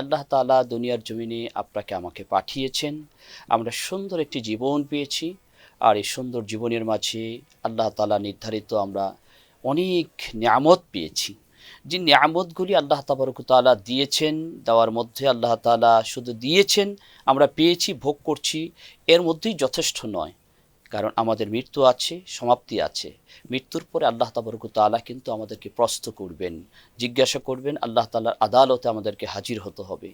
আল্লাহ তালা দুনিয়ার জমিনে আপনাকে আমাকে পাঠিয়েছেন। আমরা সুন্দর একটি জীবন পেয়েছি আর এই সুন্দর জীবনের মাঝে আল্লাহ তালা নির্ধারিত আমরা অনেক নিয়ামত পেয়েছি। যে নিয়ামতগুলি আল্লাহ তাবারকুতালা দিয়েছেন, দেওয়ার মধ্যে আল্লাহ তালা শুধু দিয়েছেন, আমরা পেয়েছি, ভোগ করছি, এর মধ্যেই যথেষ্ট নয়। কারণ আমাদের মৃত্যু আছে, সমাপ্তি আছে। মৃত্যুর পরে আল্লাহ তাবরকুতালা কিন্তু আমাদেরকে প্রস্ত করবেন, জিজ্ঞাসা করবেন, আল্লাহ তালার আদালতে আমাদেরকে হাজির হতে হবে।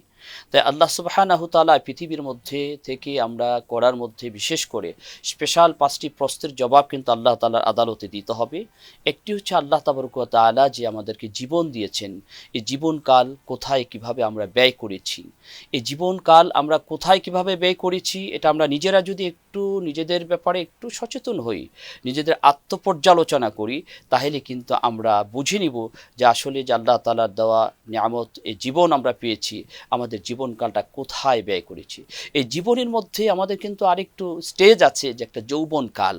তাই আল্লাহ সুবাহানাহু তালা পৃথিবীর মধ্যে থেকে আমরা করার মধ্যে বিশেষ করে স্পেশাল পাঁচটি প্রশ্নের জবাব কিন্তু আল্লাহ তালার আদালতে দিতে হবে। একটি হচ্ছে আল্লাহ তাবরকুতালা যে আমাদেরকে জীবন দিয়েছেন, এই জীবনকাল কোথায় কীভাবে আমরা ব্যয় করেছি, এই জীবনকাল আমরা কোথায় কীভাবে ব্যয় করেছি, এটা আমরা নিজেরা যদি একটু নিজেদের ব্যাপারে একটু সচেতন হই, নিজেদের আত্মপর্যালোচনা করি, তাহলে কিন্তু আমরা বুঝে নিব যে আসলে যে আল্লাহ তালার দেওয়া নিয়ামত, এই জীবন আমরা পেয়েছি, আমাদের জীবনকালটা কোথায় ব্যয় করেছি। এই জীবনের মধ্যে আমাদের কিন্তু আরেকটু স্টেজ আছে যে একটা যৌবনকাল,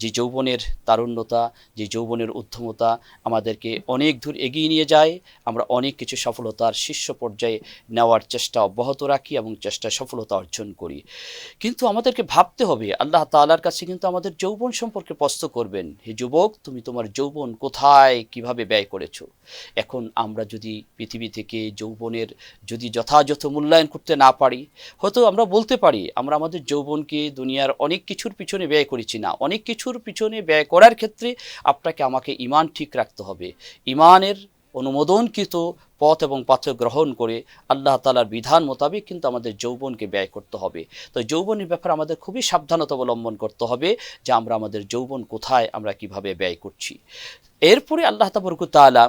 যে যৌবনের তারুণ্যতা, যে যৌবনের উদ্যমতা আমাদেরকে অনেক দূর এগিয়ে নিয়ে যায়, আমরা অনেক কিছু সফলতার শীর্ষ পর্যায়ে নেওয়ার চেষ্টা অব্যাহত রাখি এবং চেষ্টা সফলতা অর্জন করি। কিন্তু আমাদেরকে ভাবতে হবে, আল্লাহ তালার কাছে কিন্তু আমাদের যৌবন সম্পর্কে প্রশ্ন করবেন, হে যুবক, তুমি তোমার যৌবন কোথায়? কীভাবে ব্যয় করেছ? এখন আমরা যদি পৃথিবী থেকে যৌবনের যদি যথাযথ মূল্যায়ন করতে না পারি, হয়তো আমরা বলতে পারি, আমরা আমাদের যৌবনকে দুনিয়ার অনেক কিছুর পিছনে ব্যয় করেছি না। অনেক কিছুর পিছনে ব্যয় করার ক্ষেত্রে আপনাকে আমাকে ইমান ঠিক রাখতে হবে। ইমানের অনুমোদনকৃত পথ এবং পাথর গ্রহণ করে আল্লাহ তালার বিধান মোতাবেক কিন্তু আমাদের যৌবনকে ব্যয় করতে হবে। তো যৌবনের ব্যাপারে আমাদের খুবই সাবধানতা অবলম্বন করতে হবে যে আমরা আমাদের যৌবন কোথায়, আমরা কীভাবে ব্যয় করছি। এরপরে আল্লাহ তাবরকুতালা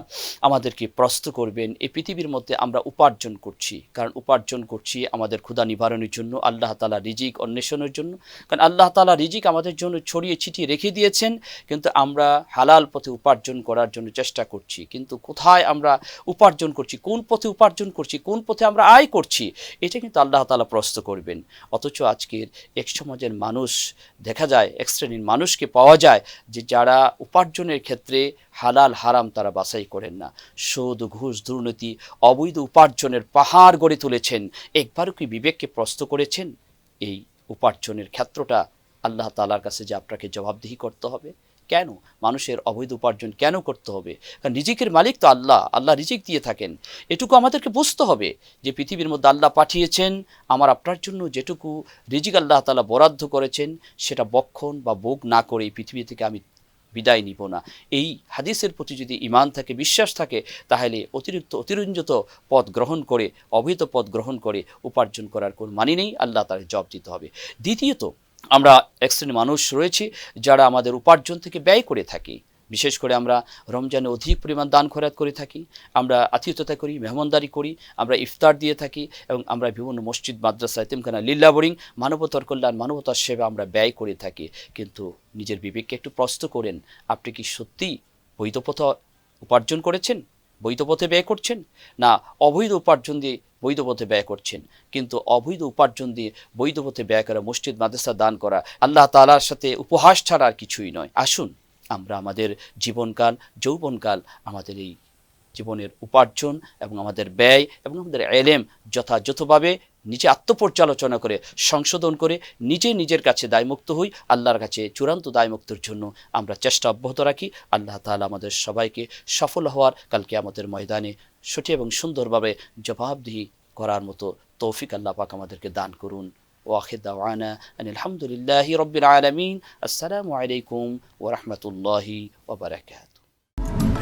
আমাদেরকে প্রস্ত করবেন, এই পৃথিবীর মধ্যে আমরা উপার্জন করছি। কারণ উপার্জন করছি আমাদের ক্ষুধা নিবারণের জন্য, আল্লাহ তালা রিজিক অন্বেষণের জন্য। কারণ আল্লাহ তালা রিজিক আমাদের জন্য ছড়িয়ে ছিটিয়ে রেখে দিয়েছেন, কিন্তু আমরা হালাল পথে উপার্জন করার জন্য চেষ্টা করছি। কিন্তু কোথায় আমরা উপার্জন করছি, কোন পথে উপার্জন করছি, কোন পথে আমরা আয় করছি, এটা কিন্তু আল্লাহ তালা প্রস্ত করবেন। অথচ আজকের এক সমাজের মানুষ, দেখা যায়, এক শ্রেণির মানুষকে পাওয়া যায় যে যারা উপার্জনের ক্ষেত্রে হালাল, হারাম তারা বাছাই করেন না। সুদ, ঘুষ, দুর্নীতি, অবৈধ উপার্জনের পাহাড় গড়ে তুলেছেন। একবারও কি বিবেককে প্রস্ত করেছেন? এই উপার্জনের ক্ষেত্রটা আল্লাহ তালার কাছে যে আপনাকে জবাবদিহি করতে হবে। কেন? মানুষের অবৈধ উপার্জন কেন করতে হবে? কারণ রিজিকের মালিক তো আল্লাহ। আল্লাহ রিজিক দিয়ে থাকেন। এটুকু আমাদেরকে বুঝতে হবে যে পৃথিবীর মধ্যে আল্লাহ পাঠিয়েছেন। আমার আপনার জন্য যেটুকু রিজিক আল্লাহ তালা বরাদ্দ করেছেন, সেটা বক্ষণ বা ভোগ না করে এই পৃথিবী থেকে আমি বিদায় নিব না। এই হাদিসের প্রতি যদি ইমান থাকে, বিশ্বাস থাকে, তাহলে অতিরিক্ত, অতিরঞ্জিত পথ গ্রহণ করে, অবৈধ পদ গ্রহণ করে উপার্জন করার কোনো মানি নেই। আল্লাহ তার জব দিতে হবে। দ্বিতীয়ত আমরা এক শ্রেণির মানুষ রয়েছি যারা আমাদের উপার্জন থেকে ব্যয় করে থাকি। বিশেষ করে আমরা রমজানে অধিক পরিমাণ দান খরাত করে থাকি, আমরা আতিথ্যতা করি, মেহমানদারি করি, আমরা ইফতার দিয়ে থাকি এবং আমরা বিভিন্ন মসজিদ, মাদ্রাসা, এতিমখানা, লিল্লা বোরিং, মানবতার কল্যাণ, মানবতার সেবা আমরা ব্যয় করে থাকি। কিন্তু নিজের বিবেককে একটু প্রশ্ন করেন, আপনি কি সত্যিই বৈধ পথ উপার্জন করেছেন? বৈধ পথে ব্যয় করছেন? না, অবৈধ উপার্জন দিয়ে বৈধ পথে ব্যয় করছেন। কিন্তু অবৈধ উপার্জন দিয়ে বৈধ পথে ব্যয় করা মসজিদ, মাদ্রাসা, দান করা আল্লাহ তালার সাথে উপহাস ছাড়া আর কিছুই নয়। আসুন, আমরা আমাদের জীবনকাল, যৌবনকাল আমাদের এই জীবনের উপার্জন এবং আমাদের ব্যয় এবং আমাদের এলেম যথাযথভাবে নিজে আত্মপর্যালোচনা করে, সংশোধন করে, নিজে নিজের কাছে দায়মুক্ত হই, আল্লাহর কাছে চূড়ান্ত দায়মুক্তর জন্য আমরা চেষ্টা অব্যাহত রাখি। আল্লাহ তাআলা আমাদের সবাইকে সফল হওয়ার কালকে আমাদের ময়দানে সঠিক এবং সুন্দরভাবে জবাবদিহি করার মতো তৌফিক আল্লাহ পাক আমাদেরকে দান করুন। ওয়াখিদ দাওয়ানা আনিল হামদুলিল্লাহি রব্বিল আলামিন। আসসালামু আলাইকুম ওয়া রাহমাতুল্লাহি ওয়া বারাকাতুহু।